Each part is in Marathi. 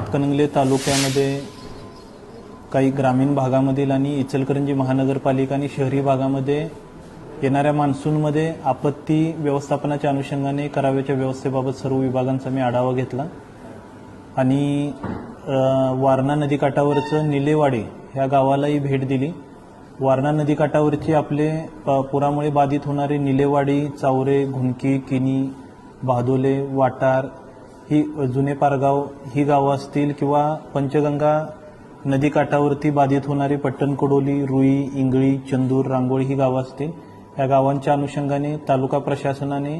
हातकणंगले तालुक्यामध्ये काही ग्रामीण भागामधील आणि इचलकरंजी महानगरपालिका आणि शहरी भागामध्ये येणाऱ्या मान्सूनमध्ये आपत्ती व्यवस्थापनाच्या अनुषंगाने कराव्याच्या व्यवस्थेबाबत सर्व विभागांचा मी आढावा घेतला. आणि वारणा नदीकाठावरचं निलेवाडे ह्या गावालाही भेट दिली. वारणा नदीकाठावरचे आपले पुरामुळे बाधित होणारे निलेवाडी चावरे घुणकी किनी भादोले वाटार ही जुने पारगाव ही गावं असतील किंवा पंचगंगा नदीकाठावरती बाधित होणारी पट्टणकडोली रुई इंगळी चंदूर रांगोळी ही गावं असतील. या गावांच्या अनुषंगाने तालुका प्रशासनाने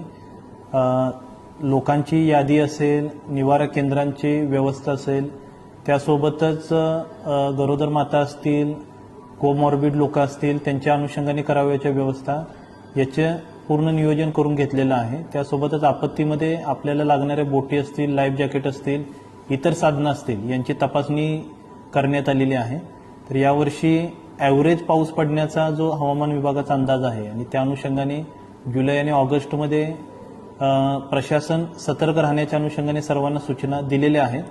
लोकांची यादी असेल निवारा केंद्रांची व्यवस्था असेल त्यासोबतच गरोदर माता असतील कोमॉर्बिड लोक असतील त्यांच्या अनुषंगाने करावयाच्या व्यवस्था याचे पूर्ण नियोजन करून घेतलेलं आहे. त्यासोबतच आपत्तीमध्ये आपल्याला लागणाऱ्या बोटी असतील लाईफ जॅकेट असतील इतर साधनं असतील यांची तपासणी करण्यात आलेली आहे. तर यावर्षी ॲव्हरेज पाऊस पडण्याचा जो हवामान विभागाचा अंदाज आहे आणि त्या अनुषंगाने जुलै आणि ऑगस्टमध्ये प्रशासन सतर्क राहण्याच्या अनुषंगाने सर्वांना सूचना दिलेल्या आहेत.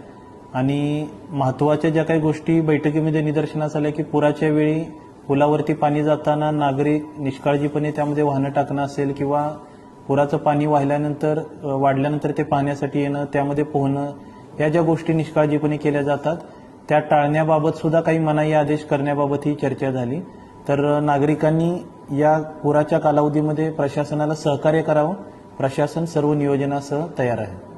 आणि महत्त्वाच्या ज्या काही गोष्टी बैठकीमध्ये निदर्शनास आल्या की पुराच्या वेळी पुलावरती पाणी जाताना नागरिक निष्काळजीपणे त्यामध्ये वाहनं टाकणं असेल किंवा पुराचं पाणी वाहिल्यानंतर वाढल्यानंतर ते पाहण्यासाठी येणं त्यामध्ये पोहणं या ज्या गोष्टी निष्काळजीपणे केल्या जातात त्या टाळण्याबाबत सुद्धा काही मनाई आदेश करण्याबाबत ही चर्चा झाली. तर नागरिकांनी या पुराच्या कालावधीमध्ये प्रशासनाला सहकार्य करावं. प्रशासन सर्व नियोजनासह तयार आहे.